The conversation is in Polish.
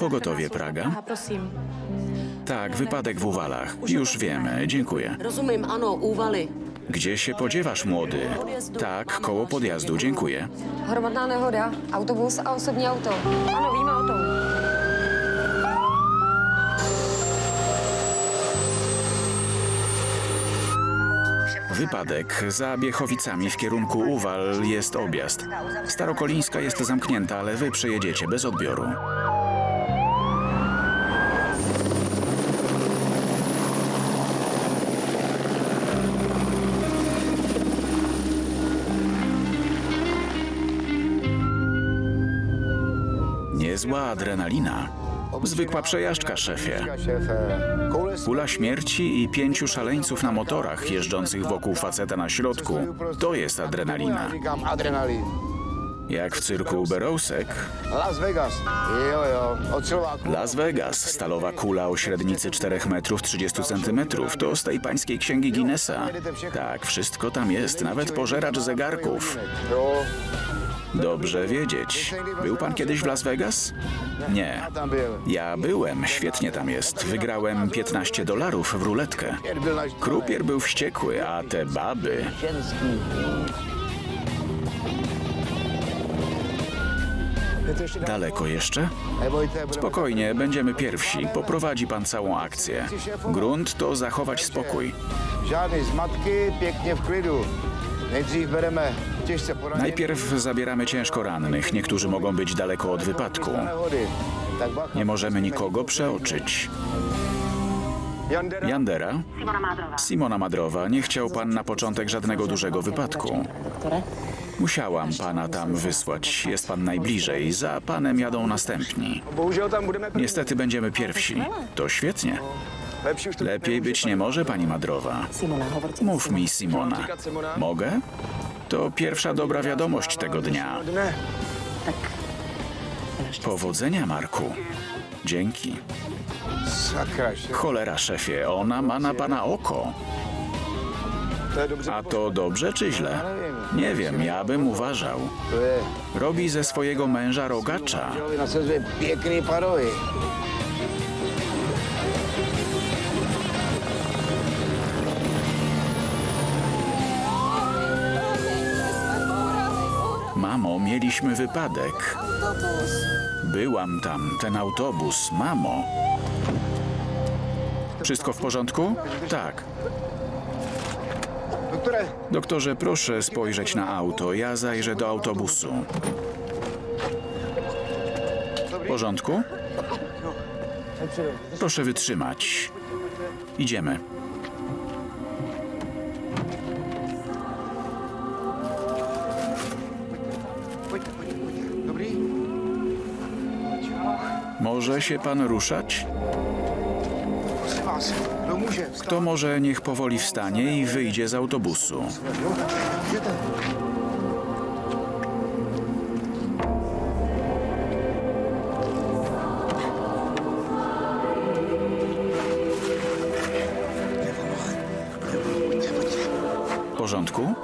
Pogotowie Praga? Tak, wypadek w Uwalach. Już wiemy, dziękuję. Rozumím, ano, úvaly. Gdzie się podziewasz, młody? Tak, koło podjazdu, dziękuję. Hromadná nehoda, autobus a osobní auto. Ano, víme o tom. Wypadek. Za Biechowicami w kierunku Uwal jest objazd. Starokolińska jest zamknięta, ale wy przejedziecie bez odbioru. Niezła adrenalina. Zwykła przejażdżka, szefie. Kula śmierci i pięciu szaleńców na motorach jeżdżących wokół faceta na środku. To jest adrenalina. Adrenalin. Jak w cyrku Berousek. Las Vegas. Las Vegas, stalowa kula o średnicy 4 metrów 30 centymetrów. To z tej pańskiej księgi Guinnessa. Tak, wszystko tam jest, nawet pożeracz zegarków. Dobrze wiedzieć. Był pan kiedyś w Las Vegas? Nie. Ja byłem, świetnie tam jest. Wygrałem 15 dolarów w ruletkę. Krupier był wściekły, a te baby. Daleko jeszcze? Spokojnie, będziemy pierwsi. Poprowadzi pan całą akcję. Grunt to zachować spokój. Žádný zmatky, pěkně v klidu. Najpierw zabieramy ciężko rannych. Niektórzy mogą być daleko od wypadku. Nie możemy nikogo przeoczyć. Jandera? Simona Madrowa, nie chciał pan na początek żadnego dużego wypadku. Musiałam pana tam wysłać. Jest pan najbliżej. Za panem jadą następni. Niestety będziemy pierwsi. To świetnie. Lepiej być nie może, pani Madrowa. Mów mi, Simona. Mogę? To pierwsza dobra wiadomość tego dnia. Dne. Powodzenia, Marku. Dzięki. Cholera, szefie, ona ma na pana oko. A to dobrze czy źle? Nie wiem, ja bym uważał. Robi ze swojego męża rogacza. Mamo, mieliśmy wypadek. Byłam tam, ten autobus, mamo. Wszystko w porządku? Tak. Doktorze, proszę spojrzeć na auto. Ja zajrzę do autobusu. W porządku? Proszę wytrzymać. Idziemy. Może się pan ruszać? Prosím vás, kdo může? To może niech powoli wstanie i wyjdzie z autobusu. W porządku?